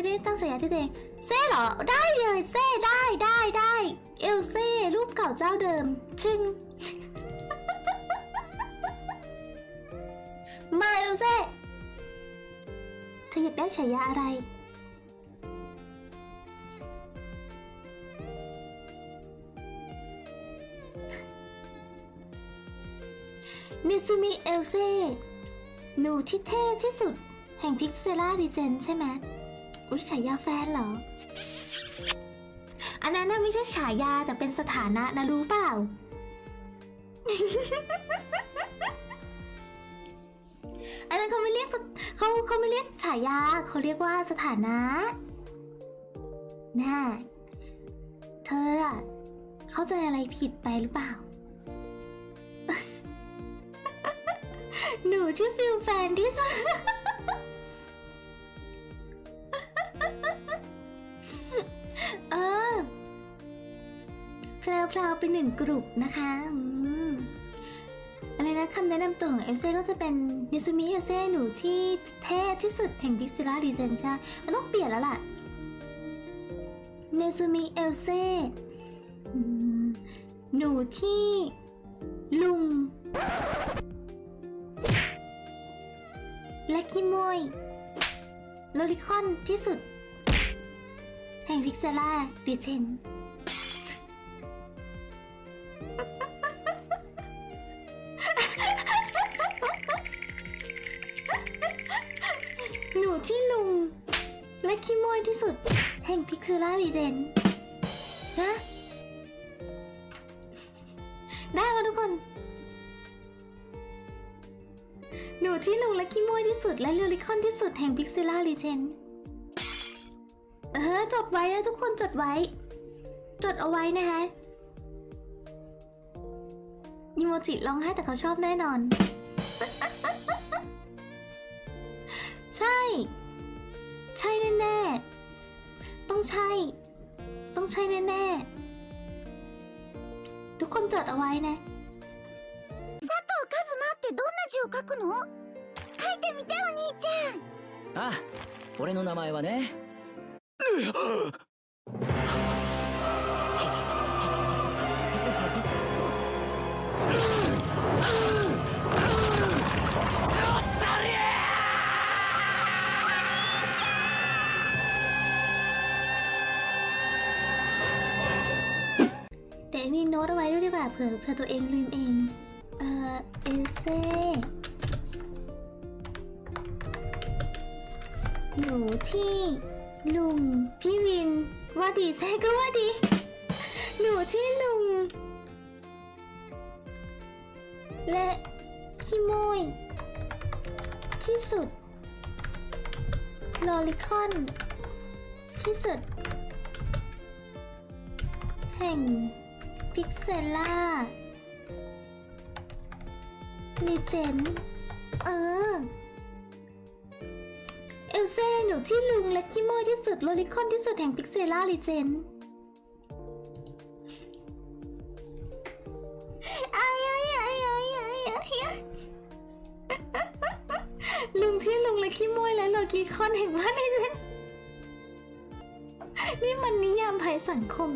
ไม่ได้ตั้งฉายาที่ตัวเองเซ่เหรอ ได้เลยเซ่ได้ได้ได้เอลเซ่รูปเก่าเจ้าเดิม ชึงมาเอลเซ่เธออยากได้ฉายาอะไรมิซูมิเอลเซ่หนูที่เท่ที่สุด แห่งพิกเซล่าดีเจนใช่ไหม อุ้ยฉายาแฟนเหรอ อันนั้นน่ะไม่ใช่ฉายาแต่เป็นสถานะนะรู้เปล่า อันนั้นเขาไม่เรียกสเขาเขาไม่เรียกฉายาเขาเรียกว่าสถานะน่าเธออะเข้าใจอะไรผิดไปหรือเปล่า หนูที่อฟิลแฟนที่สุด แพลวๆเป็นหนึ่งกลุ่มนะคะอะไรนะคำแนะนำตัวของเอลเซ่ก็จะเป็นนิซูมิเอลเซ่หนูที่เท่ที่สุดแห่งพิกซิล่าดีเจนช่มันต้องเปลี่ยนแล้วล่ะเนซูมิเอลเซ่หนูที่ ลุง และคิโมยโลลิคอนที่สุด แห่งพิกเซล่าดิเจน สุด แห่งพิกเซล่าดิเจนนะได้มาทุกคน หนูที่ลุงและขี้ม้วยที่สุด และเรลิคอนที่สุดแห่งพิกเซล่าลีเจนเออจดไว้นะทุกคนจดไว้ จดเอาไว้นะคะยิโมจิร้องไห้แต่เขาชอบแน่นอน ต้องใช่ ต้องใช่แน่ๆ ทุกคนจดเอาไว้นะ カズマってどんな字を書くの書いてみてお兄ちゃんああ俺の名前はね เดี๋ยมีโน้ตเอาไว้ด้วยดีกว่าเผื่อเผื่อตัวเองลืมเอง เอ่อเอเซ่หนูที่ลุงพี่วิน ว่าดีเซ่ก็ว่าดีหนูที่ลุง และขี้โมย ที่สุดลอลิคอน ที่สุด แห่ง พิกเซล่าลีเจนเออ เอลเซ่หนูที่ลุงและคิโมยที่สุดโลลิคอนที่สุดแห่งพิกเซล่าลีเจนอายอายอายอายอายอายลุงที่ลุงและคิโมยและโลกิคอนแห่งว่าลีเจนนี่มันนิยามภัยสังคม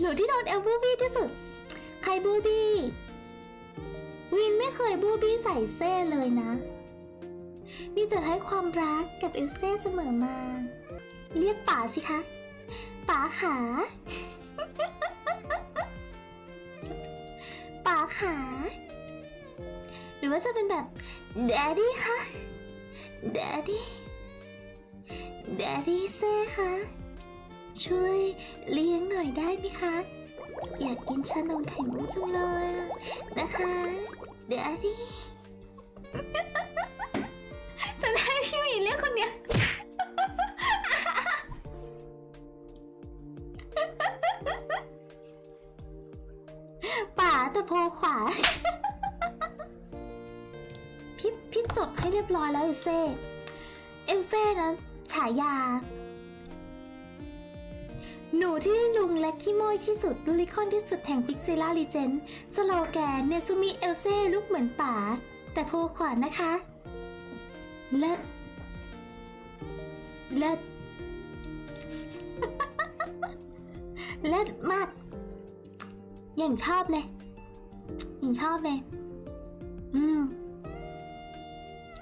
หนูที่โดนเอลบูบี้ที่สุด ใครบูบี้วินไม่เคยบูบี้ใส่เซ่เลยนะ มีจะให้ความรักกับเอลเซ่เสมอมา เรียกป๋าสิคะป๋าขาป๋าขาหรือว่าจะเป็นแบบแดดดี้คะแดดดี้แดดดี้เซ่คะ ช่วยเลี้ยงหน่อยได้ไหมคะ อยากกินชานมไข่มุกจังเลยนะคะ เดี๋ยวดิจะให้พี่หมีเรียกคนเนี้ยป่าต่โพขวา พี่พี่จดให้เรียบร้อยแล้วเอลเซ่ เอลเซ่นะฉายา หนูที่ลุงและขี้โมยที่สุดลูลิคอนที่สุดแห่งพิกเซล่าลีเจนสโลแกนเนซูมิเอลเซ่ลูกเหมือนป๋าแต่โพขวานนะคะ เลิศเลิศเลิศมากอย่างชอบเลยอย่างชอบเลย อืม